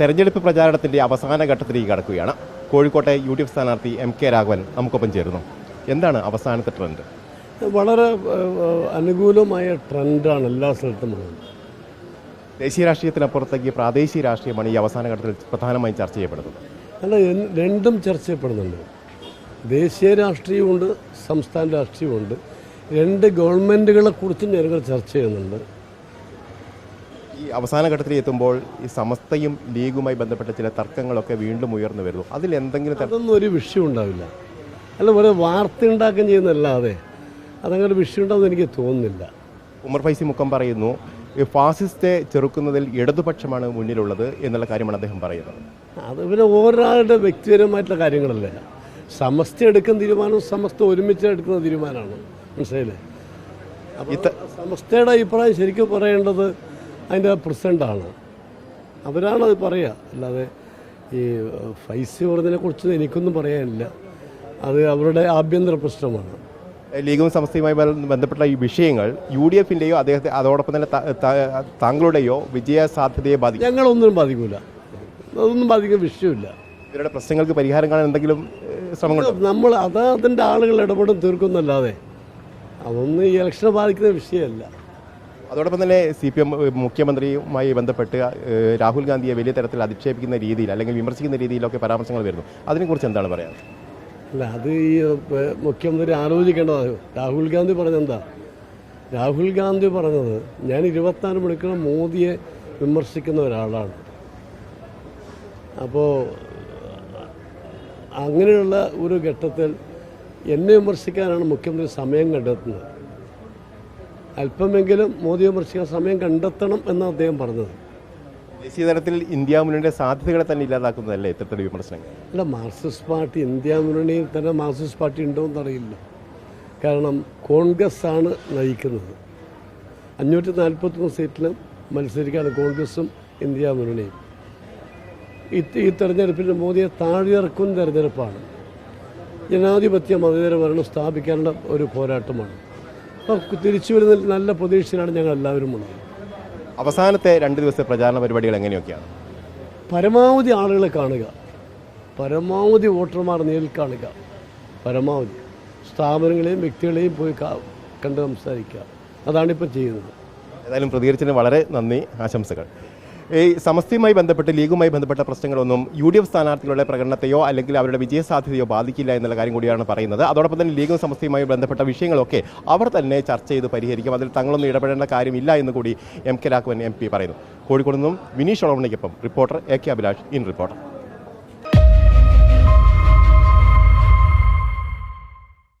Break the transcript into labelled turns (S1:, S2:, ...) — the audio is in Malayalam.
S1: തെരഞ്ഞെടുപ്പ് പ്രചാരണത്തിന്റെ അവസാന ഘട്ടത്തിലേക്ക് കടക്കുകയാണ്. കോഴിക്കോട്ടെ യു ഡി എഫ് സ്ഥാനാർത്ഥി എം കെ രാഘവൻ നമുക്കൊപ്പം ചേരുന്നു. എന്താണ് അവസാനത്തെ ട്രെൻഡ്?
S2: വളരെ അനുകൂലമായ ട്രെൻഡാണ് എല്ലാ സ്ഥലത്തും ഉള്ളത്.
S1: ദേശീയ രാഷ്ട്രീയത്തിനപ്പുറത്തേക്ക് പ്രാദേശിക രാഷ്ട്രീയമാണ് ഈ അവസാന ഘട്ടത്തിൽ പ്രധാനമായും ചർച്ച ചെയ്യപ്പെടുന്നത്.
S2: അല്ല രണ്ടും ചർച്ച ചെയ്യപ്പെടുന്നുണ്ട്. ദേശീയ രാഷ്ട്രീയമുണ്ട് സംസ്ഥാന രാഷ്ട്രീയമുണ്ട് രണ്ട് ഗവൺമെന്റുകളെക്കുറിച്ചും ഞങ്ങൾ ജനങ്ങൾ ചർച്ച ചെയ്യുന്നുണ്ട്.
S1: ഈ അവസാന ഘട്ടത്തിൽ എത്തുമ്പോൾ ഈ സമസ്തയും ലീഗുമായി ബന്ധപ്പെട്ട ചില തർക്കങ്ങളൊക്കെ വീണ്ടും ഉയർന്നു വരുന്നു. അതിൽ എന്തെങ്കിലും
S2: അതൊന്നും ഒരു വിഷയം ഉണ്ടാവില്ല. അല്ല ഒരു വാർത്ത ഉണ്ടാക്കുകയും ചെയ്യുന്നല്ലാതെ അതങ്ങനെ ഒരു വിഷയം ഉണ്ടാവുന്ന എനിക്ക് തോന്നുന്നില്ല.
S1: ഉമർ ഫൈസി മുക്കം പറയുന്നു ഈ ഫാസിസ്റ്റെ ചെറുക്കുന്നതിൽ ഇടതുപക്ഷമാണ് മുന്നിലുള്ളത് എന്നുള്ള കാര്യമാണ് അദ്ദേഹം പറയുന്നത്.
S2: അത് പിന്നെ ഒരാളുടെ വ്യക്തിപരമായിട്ടുള്ള കാര്യങ്ങളല്ല. സമസ്ത എടുക്കുന്ന തീരുമാനവും സമസ്ത ഒരുമിച്ച് എടുക്കുന്ന തീരുമാനമാണ്. മനസ്സിലായില്ലേ? സമസ്തയുടെ അഭിപ്രായം ശരിക്കും പറയേണ്ടത് അതിന്റെ പ്രസിഡന്റാണ് അവരാണ് അത് പറയുക അല്ലാതെ ഈ ഫൈസ് പറഞ്ഞതിനെ കുറിച്ച് എനിക്കൊന്നും പറയാനില്ല. അത് അവരുടെ ആഭ്യന്തര പ്രശ്നമാണ്.
S1: ലീഗും സമസ്തയുമായി ബന്ധപ്പെട്ട ഈ വിഷയങ്ങൾ യു ഡി എഫിന്റെയോ അദ്ദേഹത്തെ അതോടൊപ്പം തന്നെ താങ്കളുടെയോ വിജയ സാധ്യതയെ ബാധിക്കും?
S2: ഞങ്ങളൊന്നും ബാധിക്കില്ല അതൊന്നും ബാധിക്കുന്ന വിഷയമില്ല.
S1: ഇവരുടെ പ്രശ്നങ്ങൾക്ക് പരിഹാരം കാണാൻ എന്തെങ്കിലും ശ്രമങ്ങൾ
S2: നമ്മൾ അത് അതിന്റെ ആളുകൾ ഇടപെടും തീർക്കുന്നല്ലാതെ അതൊന്നും ഈ ഇലക്ഷനെ ബാധിക്കുന്ന വിഷയമല്ല.
S1: അതോടൊപ്പം തന്നെ സി പി എം മുഖ്യമന്ത്രിയുമായി ബന്ധപ്പെട്ട് രാഹുൽ ഗാന്ധിയെ വലിയ തരത്തിൽ അധിക്ഷേപിക്കുന്ന രീതിയിൽ അല്ലെങ്കിൽ വിമർശിക്കുന്ന രീതിയിലൊക്കെ പരാമർശങ്ങൾ വരുന്നു. അതിനെക്കുറിച്ച് എന്താണ് പറയാൻ?
S2: അല്ല അത് ഈ മുഖ്യമന്ത്രി ആലോചിക്കേണ്ടതാണ് രാഹുൽ ഗാന്ധി പറഞ്ഞെന്താ രാഹുൽ ഗാന്ധി പറഞ്ഞത് ഞാൻ ഇരുപത്തിനാല് മണിക്കൂർ മോദിയെ വിമർശിക്കുന്ന ഒരാളാണ്. അപ്പോൾ അങ്ങനെയുള്ള ഒരു ഘട്ടത്തിൽ എന്നെ വിമർശിക്കാനാണ് മുഖ്യമന്ത്രി സമയം കണ്ടെത്തുന്നത്. അല്പമെങ്കിലും മോദി വിമർശിക്കാൻ സമയം കണ്ടെത്തണം എന്നാണ് അദ്ദേഹം പറഞ്ഞത്.
S1: ദേശീയ തലത്തിൽ ഇന്ത്യ മുന്നണിയുടെ സാധ്യതകളെ തന്നെ ഇല്ലാതാക്കുന്നതല്ലേ ഇത്തരത്തിലുള്ള വിമർശനങ്ങൾ?
S2: അല്ല മാർക്സിസ്റ്റ് പാർട്ടി ഇന്ത്യ മുന്നണിയിൽ തന്നെ മാർക്സിസ്റ്റ് പാർട്ടി ഉണ്ടോ എന്നറിയില്ല. കാരണം കോൺഗ്രസ് ആണ് നയിക്കുന്നത്. അഞ്ഞൂറ്റി നാൽപ്പത്തി മൂന്ന് സീറ്റിലും മത്സരിക്കുകയാണ് കോൺഗ്രസും ഇന്ത്യ മുന്നണിയും. ഈ തെരഞ്ഞെടുപ്പിൽ മോദിയെ താഴെയിറക്കുന്ന തെരഞ്ഞെടുപ്പാണ്. ജനാധിപത്യ മതേതര ഭരണം സ്ഥാപിക്കാനുള്ള ഒരു പോരാട്ടമാണ്. തിരിച്ചു വരുന്ന നല്ല പ്രതീക്ഷയിലാണ് ഞങ്ങൾ എല്ലാവരും ഉള്ളത്.
S1: അവസാനത്തെ രണ്ട് ദിവസത്തെ പ്രചാരണ പരിപാടികൾ എങ്ങനെയൊക്കെയാണ്?
S2: പരമാവധി ആളുകളെ കാണുക. പരമാവധി വോട്ടർമാർ നേരിൽ കാണുക. പരമാവധി. സ്ഥാപനങ്ങളെയും വ്യക്തികളെയും പോയി കണ്ട് സംസാരിക്കുക. അതാണിപ്പോൾ ചെയ്യുന്നത്.
S1: ഏതായാലും പ്രതികരിച്ചതിന് വളരെ നന്ദി ആശംസകൾ. ഈ സമസ്തയുമായി ബന്ധപ്പെട്ട് ലീഗുമായി ബന്ധപ്പെട്ട പ്രശ്നങ്ങളൊന്നും യു ഡി എഫ് സ്ഥാനാർത്ഥികളുടെ പ്രകടനത്തെയോ അല്ലെങ്കിൽ അവരുടെ വിജയസാധ്യതയോ ബാധിക്കില്ല എന്നുള്ള കാര്യം കൂടിയാണ് പറയുന്നത്. അതോടൊപ്പം തന്നെ ലീഗും സമസ്തയുമായി ബന്ധപ്പെട്ട വിഷയങ്ങളൊക്കെ അവർ തന്നെ ചർച്ച ചെയ്ത് പരിഹരിക്കും. അതിൽ തങ്ങളൊന്നും ഇടപെടേണ്ട കാര്യമില്ല എന്ന് കൂടി M K Raghavan M P പറയുന്നു. കോഴിക്കോട് നിന്നും Vineesh ഒളവണിക്കൊപ്പം reporter A K Abhilash in Reporter.